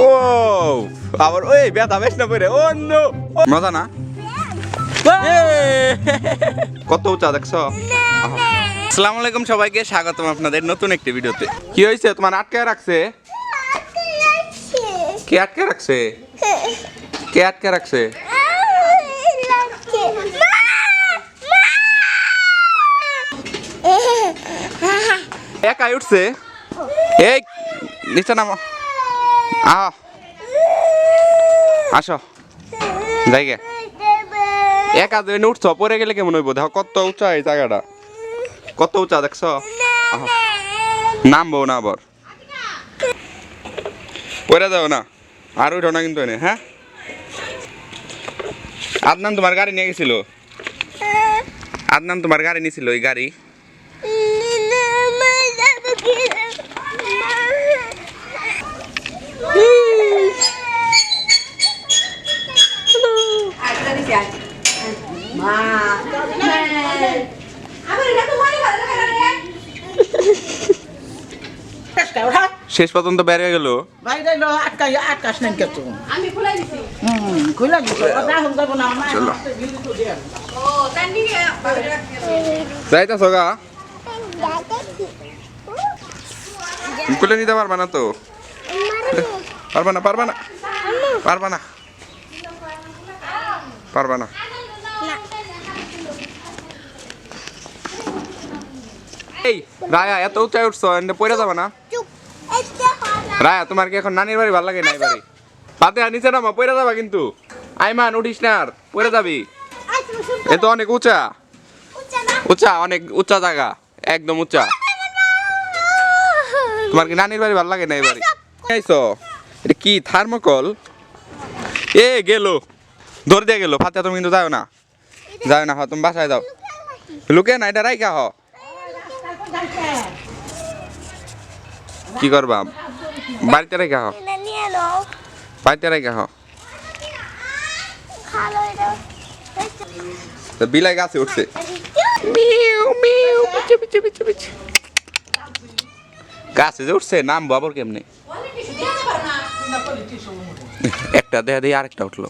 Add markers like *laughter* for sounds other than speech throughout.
ও আবার ওই ব্যথা বেশ না পড়ে ও নো মজা না? কত উঁচা দেখছ? আসসালামু আলাইকুম সবাইকে স্বাগতম আপনাদের নতুন একটি ভিডিওতে। কি হয়েছে? তোমার আটকে রাখছে? কে আটকে রাখছে? কে আটকে রাখছে? একাই উঠছে? এই নিচে নামো। আহ। আসো। যাই গে একা দিন উঠছ পরে গেলে কেমন হইব? দেখো, কত উঁচা এই জায়গাটা। কত উঁচা, দেখছ? নামবো না আবার। পরে যাও না। আর উঠো না কিন্তু এনে হ্যাঁ? আদনান তোমার গাড়ি নিয়ে গেছিল? আদনান তোমার গাড়ি নিয়েছিল ওই গাড়ি? শেষ পর্যন্ত বের হয়ে গেল। বাইরে লো আটকা আটকাস কে তুমি আমি খুলাই দিছি হুম খুলে দিছো। কথা হল যাব না আমার চলো। ও তার নিয়ে বাইরে রাখছি যাইতেছ গা? খুলে নিতে পারবা না তো? পারবা না পারবা না। পারবা না। পারবা না। এই রায়া এত উঁচায় উঠছো এনে পড়ে যাবা না। রায়া তোমার কি এখন নানির বাড়ি ভালো লাগে নাই বাড়ি? পাতে নিচে নামা পড়ে যাবা কিন্তু। আইমান উঠিস না আর পড়ে যাবি। এ তো অনেক উঁচা। উঁচা অনেক উঁচা জায়গা একদম উঁচা। তোমার কি নানির বাড়ি ভালো লাগে না এই বাড়ি এটা কি থার্মোকল এ গেল। ধরে দিয়ে গেল ফাতে তুমি কিন্তু যাও না। যাও না হ তুমি বাসায় যাও। লুকে না এটা রাইখা হ। কি করবা? বাড়িতে রেখা হ। বাড়িতে রেখা হ। বিলাই গাছে উঠছে। গাছে যে উঠছে নাম বাবর কেমনে? একটা দেয়া দিয়ে আরেকটা উঠল।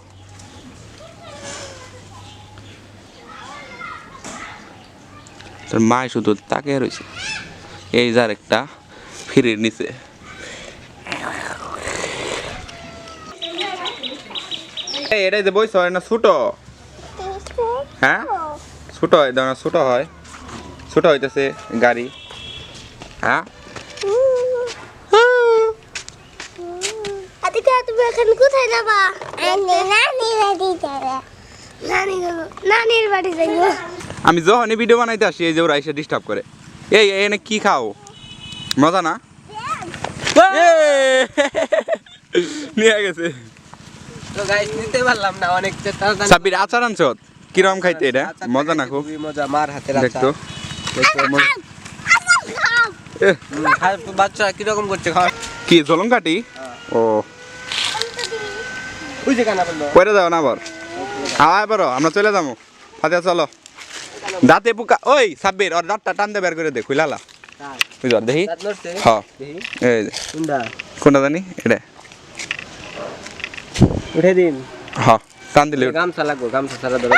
তোর মায় শুধু তাকে রয়েছে। এই যার একটা ফিরির নিচে। এটাই যে বইস হয় না ছোট? হ্যাঁ? ছোট হয় ছোট হয়। ছোট হইতেছে গাড়ি। হ্যাঁ? তুমি এখন কোথায় যাবা? নানির বাড়ি যাবে। নানির বাড়ি যাইব। আমি যখনই ভিডিও বানাইতে আসি এই যে ওরা এসে ডিস্টার্ব করে। এই এই এনে কি খাও? মজা না? *laughs* নিয়ে গেছে। সাব্বির আচার আনছ? কিরম খাইতে এটা? মজা না খুব? মজা মার দেখতো বাচ্চা কীরকম করছে খাওয়া কি জলং কাটি ও। কেন পরে যাও না আবার। হাওয়ায় পারো আমরা চলে যাব। হাতে চলো। দাঁতে পোকা ওই সাব্বির ওর দাঁতটা টান দে বের করে? দে খুইলালা বুঝল দেখি। হ্যাঁ কোনটা? জানি? এটা। উঠে দিন। হ্যাঁ টান দিলে গামছা লাগবো গামছা ছাড়া ধরো।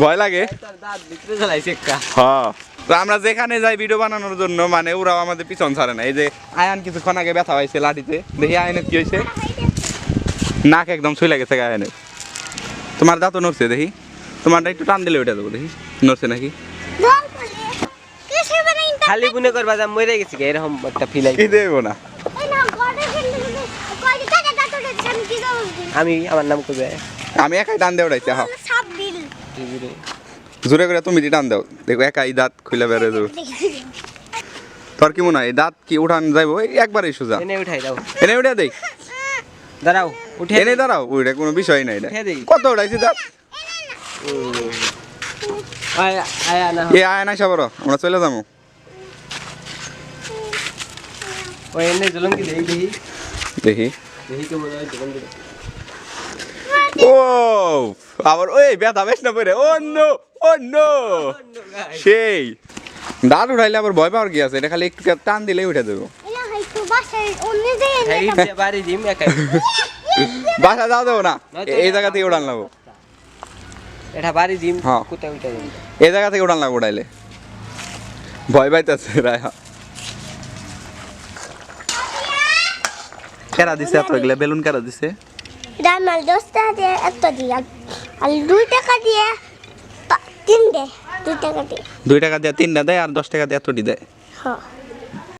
ভয় লাগে। তার দাঁত ভিতরে জ্বালাইছে একটা। হ্যাঁ তো আমরা যেখানে যাই ভিডিও বানানোর জন্য মানে ওরাও আমাদের পিছন ছাড়ে না। এই যে আয়ান কিছুক্ষণ আগে ব্যথা পাইছে লাঠিতে দেখি আয়নের কি হয়েছে। নাক একদম ছুলে গেছে আয়নের। তোমার দাঁতও নড়ছে দেখি। তোমারটা একটু টান দিলে ওইটা দেবো দেখি। নড়ছে নাকি? খালি বুনে করবা যা মরে গেছি গে, এরকম একটা ফিল কি দেবো না? আমি কি করব আমি আমার নাম করবে আমি একাই টান দিয়ে উঠাইছি হ্যাঁ জোরে করে তুমি টান দাও। দেখো একাই দাঁত খুলে বেড়ে দেবো তোর কি মনে হয় দাঁত কি উঠান যাইবো? একবারই সোজা। এনে উঠাই দাও। এনে উঠে দেই? দাঁড়াও উঠে এনে দাঁড়াও ওইটা কোনো বিষয় নাই এটা কত উঠাইছি দাঁত? এ আয় না সবার। আমরা চলে যাব। দেখি। দেখি কেমন ও আবার ওই ব্যথা বেশ না পড়ে। নো ও নো। সেই। দাঁত উঠাইলে আবার ভয় পাওয়ার কি আছে? এটা খালি একটু টান দিলেই উঠে দেবো বাসা সেই অন্য দিয়ে এই যে বাড়ি দিম একাই। বাসা যাও দেবো না। এই জায়গা থেকে উড়ান লাগবো। এটা বাড়ি দিম হ্যাঁ। কোথায় উঠে এই জায়গা থেকে উড়ান লাগবো উড়াইলে। ভয় পাইতেছে রায়া কেরা দিছে এত বেলুন কেরা দিছে? রান্নার দশ টাকা দিয়ে একটা দিলাম আর দুই টাকা দিয়ে তিন দে দুই টাকা দিয়ে। দুই টাকা দিয়ে তিনটা দেয় আর দশ টাকা দিয়ে এতটি দেয়। হ্যাঁ।